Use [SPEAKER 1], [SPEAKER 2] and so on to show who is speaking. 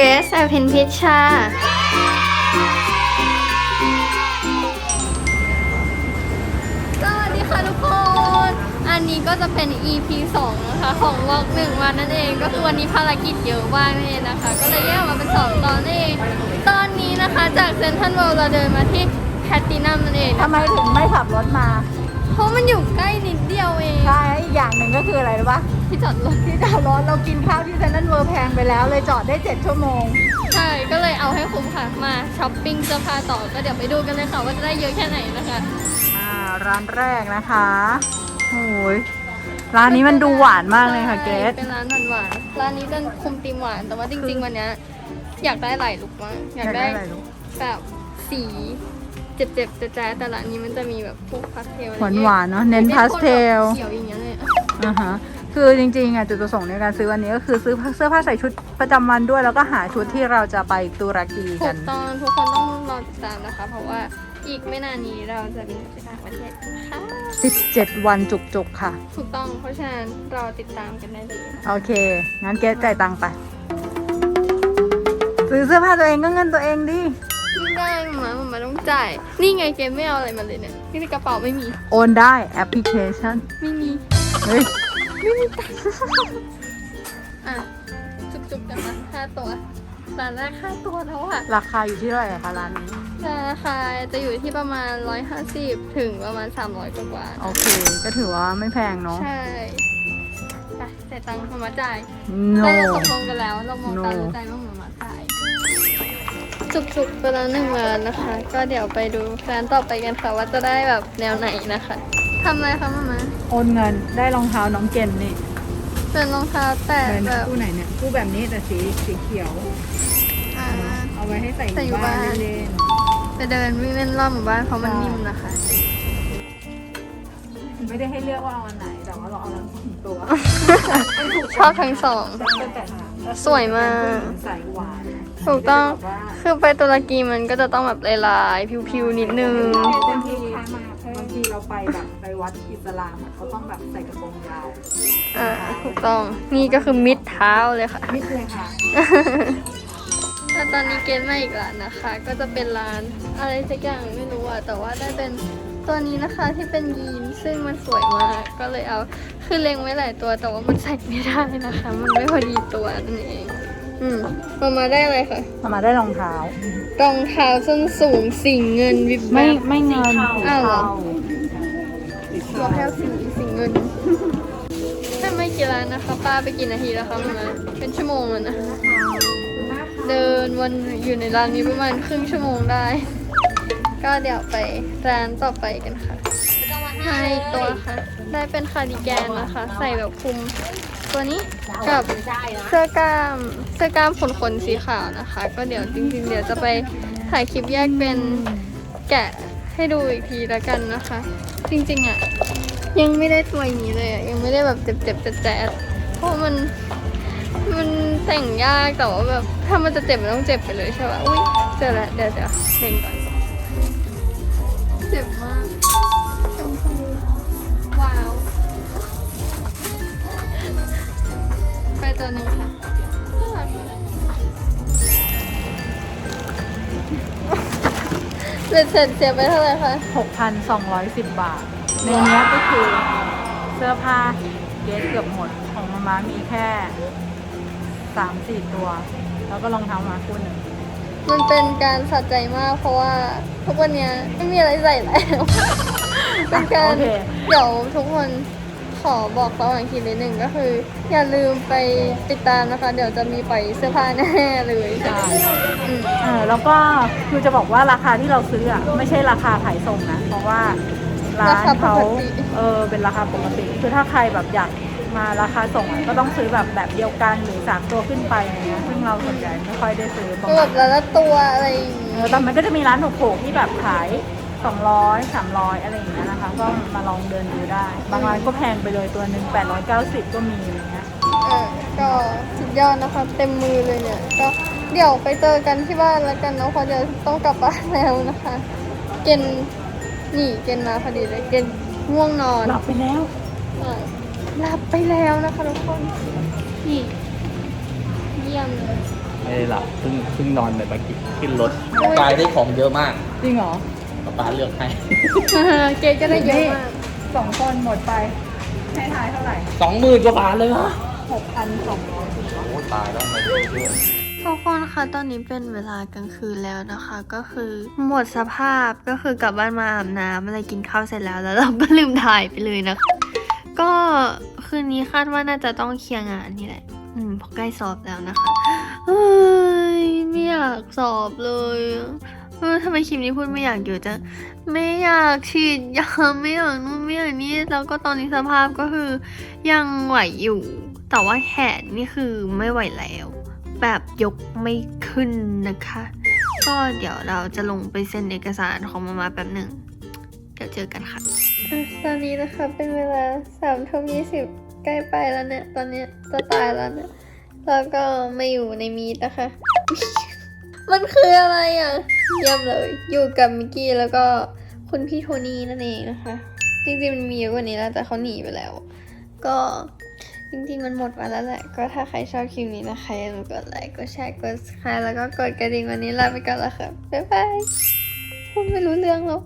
[SPEAKER 1] เกรซอภินพิชชา สวัสดีค่ะทุกคน อันนี้ก็จะเป็น EP 2 นะคะ ของวอล์กหนึ่งวันนั่นเอง ก็คือวันนี้ภารกิจเยอะมากนั่นเองนะคะ ก็เลยแยกออกมาเป็น 2 ตอนนั่นเอง ตอนนี้นะคะจากเซนทรัลเวิลด์เราเดินมาที่ แพตตินัมนั่นเองนะ
[SPEAKER 2] ทำไมถึงไม่ขับรถมา
[SPEAKER 1] เพราะมันอยู่ใกล้นิดเดียวเอง
[SPEAKER 2] ใช่อีกอย่างหนึ่งก็คืออะไรรู้ปะ
[SPEAKER 1] ที่จอดรถ
[SPEAKER 2] ที่จอดรถเรากินข้าวที่เซนทรัลเวิลด์แพงไปแล้วเลยจอดได้ 7 ชั่วโมง
[SPEAKER 1] ใช่ ก็เลยเอาให้คุ้มค่ะ มาช้อปปิ้งเสื้อผ้าต่อ ก็เดี๋ยวไปดูกันเลยค่ะว่าจะได้เยอะแค่ไหนนะคะ
[SPEAKER 2] อ่าร้านแรกนะคะโอ้ยร้านนี้มันดูหวานมากเลยค่ะเกรซ
[SPEAKER 1] เป็นร้านหวานหวานๆร้านนี้จะคุมตีมหวาน แต่ว่าจริง ๆ วันเนี้ยอยากได้หลายลุกมากอยากได้
[SPEAKER 2] อะไรลูก
[SPEAKER 1] แบบสี เจ็บๆจะแจ๊ดๆแต่ร้านนี้มันจะมีแบบพวกพาสเทลอะไร
[SPEAKER 2] หวาน
[SPEAKER 1] งี้ย
[SPEAKER 2] หวานๆเนาะเน้นพาสเทล
[SPEAKER 1] เขียวอย่างเงี้ยเลยอะ
[SPEAKER 2] อ่าฮะคือจริงๆอะจุดประสงค์ในการซื้อวันนี้ก็คือซื้อเสื้อผ้าใส่ชุดประจำวันด้วย แล้วก็หาชุดที่เราจะไปตุรกี
[SPEAKER 1] ถู
[SPEAKER 2] กัน
[SPEAKER 1] กต้องทุกคนต้องรอติดตามนะคะ เพราะว่าอีกไม่นานนี้เราจะบินไปต่างประเทศค่ะ
[SPEAKER 2] 17 วันจุกๆค่ะ
[SPEAKER 1] ถูกต้องเพราะฉะนั้นรอติดตามกันได้เลย
[SPEAKER 2] โอเค งั้นเกรซจ่ายตังค์ไป ซื้อเสื้อผ้าตัวเองก็เงินตัวเองดิ
[SPEAKER 1] ไม่ได้มามามาต้องจ่าย นี่ไงเกมไม่เอาอะไรมาเลยเนี่ยนี่ในกระเป๋าไม่มี
[SPEAKER 2] โอนได้แอปพลิเคชัน
[SPEAKER 1] ไม่มี
[SPEAKER 2] เฮ้ย
[SPEAKER 1] อะ จุกๆกันมาค่าตัวร้านแรกค่าตัวแล้วอะ
[SPEAKER 2] ราคาอยู่ที่เท่าไหร่อะคะร้านนี้
[SPEAKER 1] ราคาจะอยู่ที่ประมาณ 150 ถึงประมาณ 300 กว่าบาท
[SPEAKER 2] โอเค ก็ถือว่าไม่แพงเนาะ
[SPEAKER 1] ใช่ไปจ่ายตังค์มามาจ่าย
[SPEAKER 2] no
[SPEAKER 1] เราตกลงกันแล้ว เรามองตา
[SPEAKER 2] No
[SPEAKER 1] รู้ใจว่ามามา จ่ายจุกๆไปแล้วหนึ่งร้านนะคะ ก็เดี๋ยวไปดูร้านต่อไปกันค่ะว่าจะได้แบบแนวไหนนะคะทำอะไรคะมามา
[SPEAKER 2] โอนเงินได้รองเท้าน้องเกนนี่
[SPEAKER 1] เป็นรองเท้าแตะ
[SPEAKER 2] เป็น
[SPEAKER 1] แบบ
[SPEAKER 2] คู่ไหนเนี่ยคู่แบบนี้แต่สีสีเขียว
[SPEAKER 1] อ่า
[SPEAKER 2] เอาไว้ให้ใส่
[SPEAKER 1] ใส่อยู่บ้าน
[SPEAKER 2] เล่น
[SPEAKER 1] ไปเดินวิ่งเล่นรอบหมู่บ้านเพราะมันนิ่มนะคะ
[SPEAKER 2] ๆไม่ได้ให้เลือกว่าเอาอันไหนแต่ว่าเราเอาทั้งสองตัว
[SPEAKER 1] ชอบทั้งสองสวยมาก
[SPEAKER 2] ใส่หวาน
[SPEAKER 1] ถูกต้อง
[SPEAKER 2] แบบว่า
[SPEAKER 1] คือไปตุรกีมันก็จะต้องแบบลายๆผิวๆนิดนึง
[SPEAKER 2] บางทีบางทีเราไปแบบไปวัดอิสลามอะเขาต้องแบบใส่กระโปรงยาว
[SPEAKER 1] อ่า ถูกต้อง นี่ก็คือมิดเท้าเลยค่ะ
[SPEAKER 2] มิดเลยค่ะ
[SPEAKER 1] แต่ตอนนี้เกณฑ์มาอีกร้านนะคะ ก็จะเป็นร้านอะไรสักอย่างไม่รู้อะแต่ว่าได้เป็นตัวนี้นะคะที่เป็นยีนซึ่งมันสวยมาก ก็เลยเอาคือเล็งไว้หลายตัวแต่ว่ามันใส่ไม่ได้นะคะ มันไม่พอดีตัวนั่นเอง อืมมามาได้อะไรคะ
[SPEAKER 2] ทำมาได้รองเท้า
[SPEAKER 1] รองเท้าส้นสูงสีเงินวิบ
[SPEAKER 2] ไม่
[SPEAKER 1] วับ
[SPEAKER 2] ไม่เงิน
[SPEAKER 1] อ้าวเหรอ
[SPEAKER 2] สี
[SPEAKER 1] ตัว
[SPEAKER 2] เทา
[SPEAKER 1] แค่สีสีเงิน ถ้าไม่กี่ร้านนะคะ ป้าไปกี่นาทีแล้วคะมามาเป็นชั่วโมงแล้วนะ เดินวนอยู่ในร้านนี้ประมาณครึ่งชั่วโมงได้ ก็เดี๋ยวไปร้านต่อไปกันค่ะ ให้ตัวค่ะ ได้เป็นคาร์ดิแกนนะคะ ใส่แบบคลุม ตัวนี้กับเสื้อกล้ามเสื้อกล้ามขนๆสีขาวนะคะ ก็เดี๋ยวจริง ๆ เดี๋ยวจะไปถ่ายคลิปแยกเป็นแกะให้ดูอีกทีแล้วกันนะคะ จริงๆอะยังไม่ได้ตัวนี้เลยอะยังไม่ได้แบบเจ็บๆแจ๊ดๆเพราะมันมันแต่งยากแต่ว่าแบบถ้ามันจะเจ็บมันต้องเจ็บไปเลยใช่ป่ะอุ้ยเจอแล้วเดี๋ยวเดี๋ยวเล็งก่อนเจ็บมากชมพูว้าว ไปตัวนี้ค่ะน่ารักเสร็จเสร็จเสียไปเท่าไหร่คะ
[SPEAKER 2] 6,210 บาท ในเนี้ยก็คือเสื้อผ้าเกสเกือบหมด ของมาม่ามีแค่3-4ตัว แล้วก็รองเท้ามาคู่หนึ่ง
[SPEAKER 1] มันเป็นการสะใจมากเพราะว่าทุกวันเนี้ยไม่มีอะไรใส่แล้ว เป็นการ
[SPEAKER 2] โอเค
[SPEAKER 1] เดี๋ยวทุกคน ขอบอกระหว่างทีนิดหนึ่งก็คือ อย่าลืมไปติดตามนะคะ เดี๋ยวจะมีปล่อยเสื้อผ้าแน่ๆเลย
[SPEAKER 2] ใช่
[SPEAKER 1] อืม
[SPEAKER 2] เออแล้วก็คือจะบอกว่าราคาที่เราซื้ออะไม่ใช่ราคาขายส่งนะ เพราะว่าร้านเขาเออเป็นราคาปกติ คือถ้าใครแบบอยากมาราคาส่งอะก็ต้องซื้อแบบแบบเดียวกันหรือสามตัวขึ้นไปอย่างเงี้ยซึ่งเราส่วนใหญ่ไม่ค่อยได้ซื้อประ
[SPEAKER 1] ก็
[SPEAKER 2] มา
[SPEAKER 1] แบ
[SPEAKER 2] ณ
[SPEAKER 1] บละละตัวอะไรอย่าง
[SPEAKER 2] เอ
[SPEAKER 1] งี้
[SPEAKER 2] อแต่มันก็จะมีร้านถูกๆที่แบบขาย 200 300 อะไรอย่างเงี้ยนะคะ ก็มาลองเดินดูได้ บางร้านก็แพงไปเลยตัวหนึ่ง890 ก็มีอะไรเงี้ย
[SPEAKER 1] เออก็สุดยอดนะคะเต็มมือเลยเนี่ยก็เดี๋ยวไปเจอกันที่บ้านแล้วกันเนาะเพราะเดี๋ยวต้องกลับบ้านแล้วนะคะ เกณฑ์นี่เกณฑ์มาพอดีเลยเกณฑ์ง่วงนอน
[SPEAKER 2] หลับไปแล้ว
[SPEAKER 1] อะหลับไปแล้วนะคะทุกคนนี่เยี่ยมเลยไป
[SPEAKER 3] ไม่ได้หลับเพิ่งเพิ่งนอนไปเมื่อกี้ขึ้นรถกายได้ของเยอะมาก
[SPEAKER 2] จริงเหรอ
[SPEAKER 3] ป๊าป๊าเลือกให้
[SPEAKER 4] เกดก็ได้เยอะมาก
[SPEAKER 2] สองคนหมดไปให้ทายเท่าไหร่
[SPEAKER 3] สองหมื่นกว่าบาทเลยเหรอ
[SPEAKER 2] หกพันสองร้อย
[SPEAKER 3] โอ้ตายแล้วมาดูด้วย
[SPEAKER 4] ทุกคนคะตอนนี้เป็นเวลากลางคืนแล้วนะคะ ก็คือหมดสภาพก็คือกลับบ้านมาอาบน้ำอะไรกินข้าวเสร็จแล้วแล้วเราก็ลืมถ่ายไปเลยนะคะ ก็คืนนี้คาดว่าน่าจะต้องเคลียร์งานนี่แหละ อืมเพราะใกล้สอบแล้วนะคะเฮ้ยไม่อยากสอบเลย เออทำไมคลิปนี้พูดไม่อยากเยอะจังไม่อยากฉีดยาไม่อยากนู่นไม่อยากนี่แล้วก็ตอนนี้สภาพก็คือยังไหวอยู่ แต่ว่าแขนนี่คือไม่ไหวแล้ว แบบยกไม่ขึ้นนะคะ ก็เดี๋ยวเราจะลงไปเซ็นเอกสารของมามาแป๊บหนึ่งเดี๋ยวเจอกันค่ะตอนนี้นะคะเป็นเวลาสามทุ่มยี่สิบใกล้ไปแล้วเนี่ย ตอนเนี้ยจะตายแล้วเนี่ยแล้วก็ไม่อยู่ในมีดนะคะ มันคืออะไรอะเยี่ยมเลย อยู่กับมิกกี้แล้วก็คุณพี่โทนี่นั่นเองนะคะ จริงๆมันมีเยอะกว่านี้แล้วแต่เขาหนีไปแล้ว ก็จริงๆมันหมดมาแล้วแหละ ก็ถ้าใครชอบคลิปนี้นะคะอย่าลืมกดไลค์ กดแชร์ กด subscribe แล้วก็กดกระดิ่งวันนี้ลาไปก่อนละค่ะ บ๊ายบายพูดไม่รู้เรื่องแล้ว